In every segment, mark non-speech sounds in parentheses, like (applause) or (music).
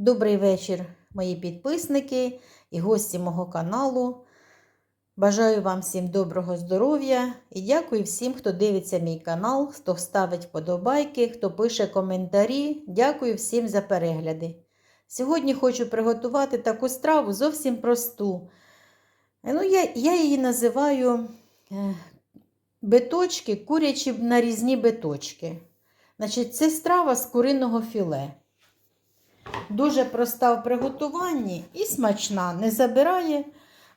Добрий вечір, мої підписники і гості мого каналу. Бажаю вам всім доброго здоров'я і дякую всім, хто дивиться мій канал, хто ставить вподобайки, хто пише коментарі. Дякую всім за перегляди. Сьогодні хочу приготувати таку страву зовсім просту. Ну, я, я її називаю е, биточки, курячі нарізні биточки. Значить, це страва з куриного філе. Дуже проста в приготуванні і смачна, не забирає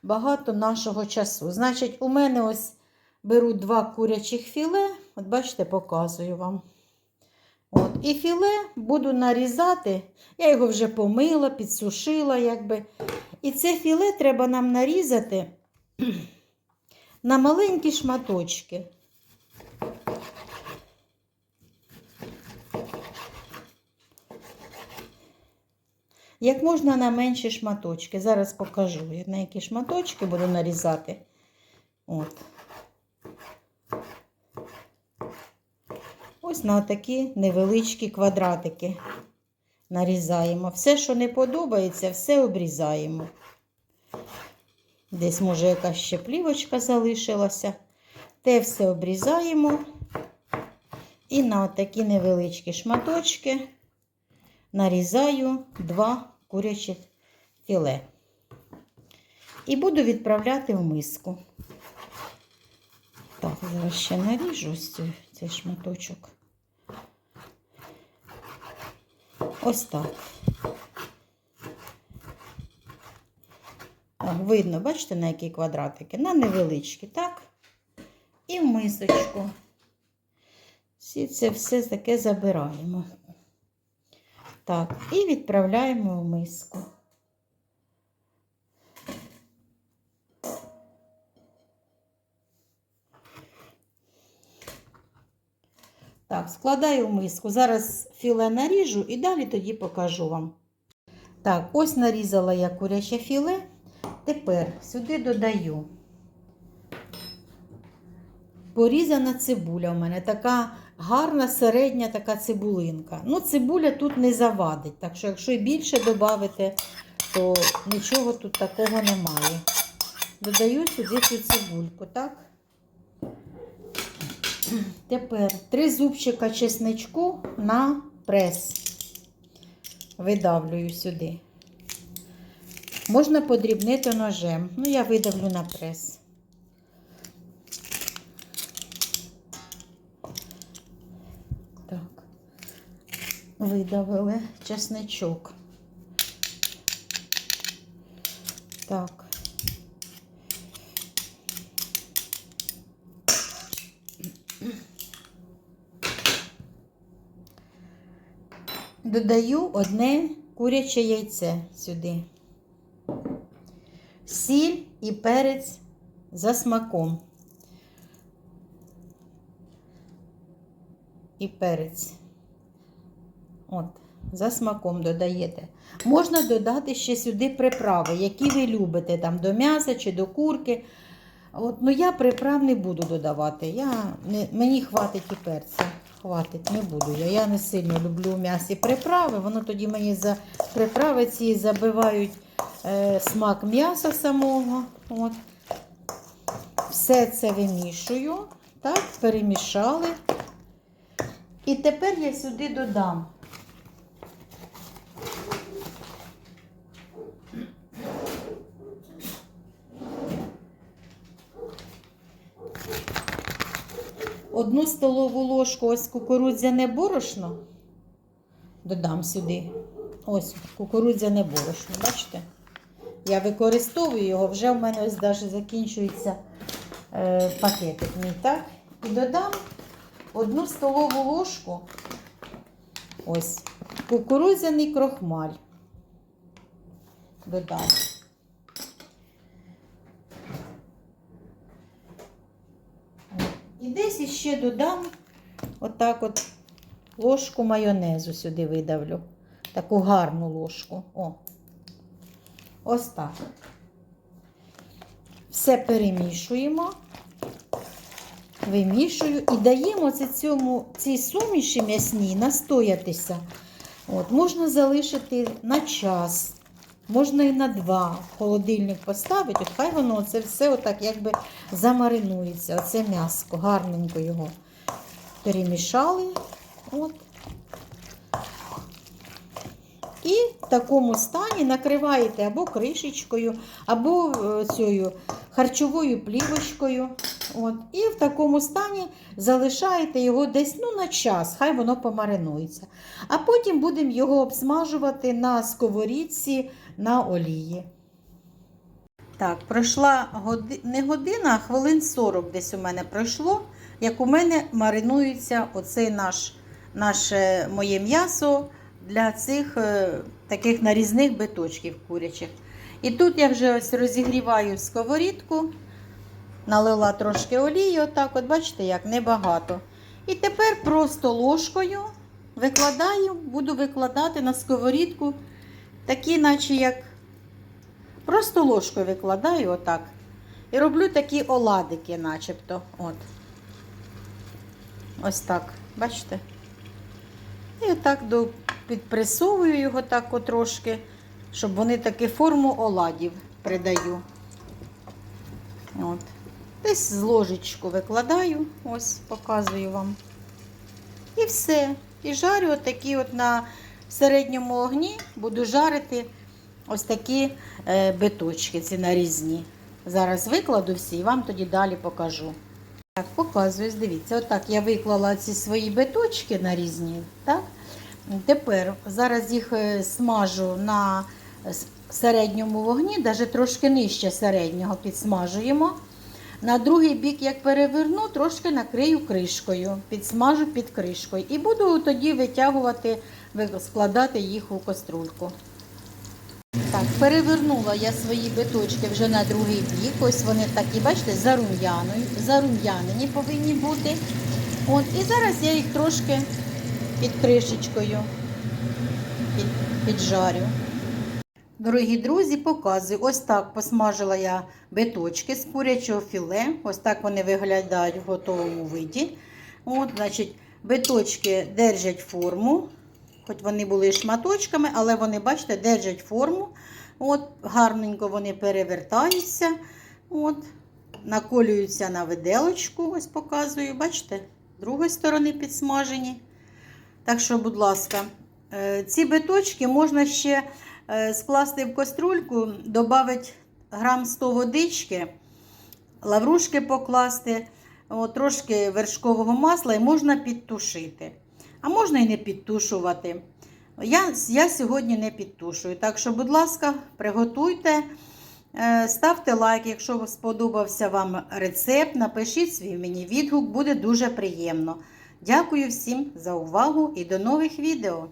багато нашого часу. Значить, у мене ось беру два курячих філе, от бачите, показую вам. От, І філе буду нарізати. Я його вже помила, підсушила, якби. І це філе треба нам нарізати (clears throat) на маленькі шматочки. Як можна на менші шматочки. Зараз покажу, на які шматочки буду нарізати. От. Ось на такі невеличкі квадратики нарізаємо. Все, що не подобається, все обрізаємо. Десь, може, якась ще плівочка залишилася. Те все обрізаємо. І на такі невеличкі шматочки нарізаю два курячих філе. І буду відправляти в миску. Так, зараз ще наріжу цей, цей шматочок. Ось так. Так, видно, бачите, на які квадратики? На невеличкі, так? І в мисочку. Всі це все таке забираємо. Так, і відправляємо в миску. Так, складаю в миску. Зараз філе наріжу і далі тоді покажу вам. Так, ось нарізала я куряче філе. Тепер сюди додаю. Порізана цибуля у мене така гарна середня така цибулинка. Ну, цибуля тут не завадить, так що, якщо і більше додати, то нічого тут такого немає. Додаю сюди цю цибульку, так? Тепер три зубчика чесничку на прес. Видавлюю сюди. Можна подрібнити ножем. Ну, я видавлю на прес. Так, видавили чесничок. Так. Додаю одне куряче яйце сюди. Сіль і перець за смаком. І перець. От, за смаком додаєте. Можна додати ще сюди приправи, які ви любите, там до м'яса чи до курки. От, ну я приправ не буду додавати. Я, не, Мені хватить і перця. Хватить, не буду. Я Я не сильно люблю м'ясі приправи. Воно тоді мені за приправи ці забивають е, смак м'яса самого. От. Все це вимішую. Так, перемішали. І тепер я сюди додам. Одну столову ложку ось кукурудзяне борошно додам сюди. Ось кукурудзяне борошно, бачите? Я використовую його, вже в мене ось навіть закінчується е, пакетик мій, так? І додам одну столову ложку ось кукурудзяний крохмаль. Додам. І десь іще додам отак от ложку майонезу сюди видавлю. Таку гарну ложку. О. Ось так. Все перемішуємо, вимішую і даємо цьому, цій суміші м'ясній настоятися От, можна залишити на час, можна і на два. В холодильник поставити, хай воно це все отак якби замаринується. Оце м'яско, гарненько його перемішали. От. І в такому стані накриваєте або кришечкою, або е, цією харчовою плівочкою. От. І в такому стані залишаєте його десь ну, на час, хай воно помаринується. А потім будемо його обсмажувати на сковорідці на олії. Так, пройшла годи... не година, а хвилин 40 десь у мене пройшло, як у мене маринується оцей наш, наше моє м'ясо для цих е, таких нарізних биточків курячих. І тут я вже ось розігріваю сковорідку, налила трошки олії, отак, от бачите, як небагато. І тепер просто ложкою викладаю, буду викладати на сковорідку такі, наче як просто ложкою викладаю отак. І роблю такі оладики, начебто. От. Ось так, бачите? І отак до, підпресовую його так трошки, щоб вони таки форму оладів придаю. От. Десь з ложечку викладаю, ось показую вам. І все. І жарю отакі от на середньому огні, буду жарити ось такі е, биточки, ці нарізні. Зараз викладу всі і вам тоді далі покажу. Так, показую, дивіться, отак я виклала ці свої биточки нарізні. Так? Тепер зараз їх е, смажу на середньому вогні, навіть трошки нижче середнього підсмажуємо. На другий бік, як переверну, трошки накрию кришкою, підсмажу під кришкою. І буду тоді витягувати, складати їх у каструльку. Так, перевернула я свої биточки вже на другий бік. Ось вони такі, бачите, зарум'янені повинні бути. От, і зараз я їх трошки під кришечкою під, піджарю. Дорогі друзі, показую. Ось так посмажила я биточки з курячого філе. Ось так вони виглядають в готовому виді. От, значить, биточки держать форму. Хоч вони були шматочками, але вони, бачите, держать форму. От, гарненько вони перевертаються. От, наколюються на виделочку. Ось показую, бачите, з другої сторони підсмажені. Так що, будь ласка, е, ці биточки можна ще е, скласти в каструльку, додати грам 100 водички, лаврушки покласти, трошки вершкового масла і можна підтушити. А можна і не підтушувати. Я, я сьогодні не підтушую. Так що, будь ласка, приготуйте, е, ставте лайк, якщо сподобався вам рецепт. Напишіть свій мені відгук, буде дуже приємно. Дякую всім за увагу і до нових відео!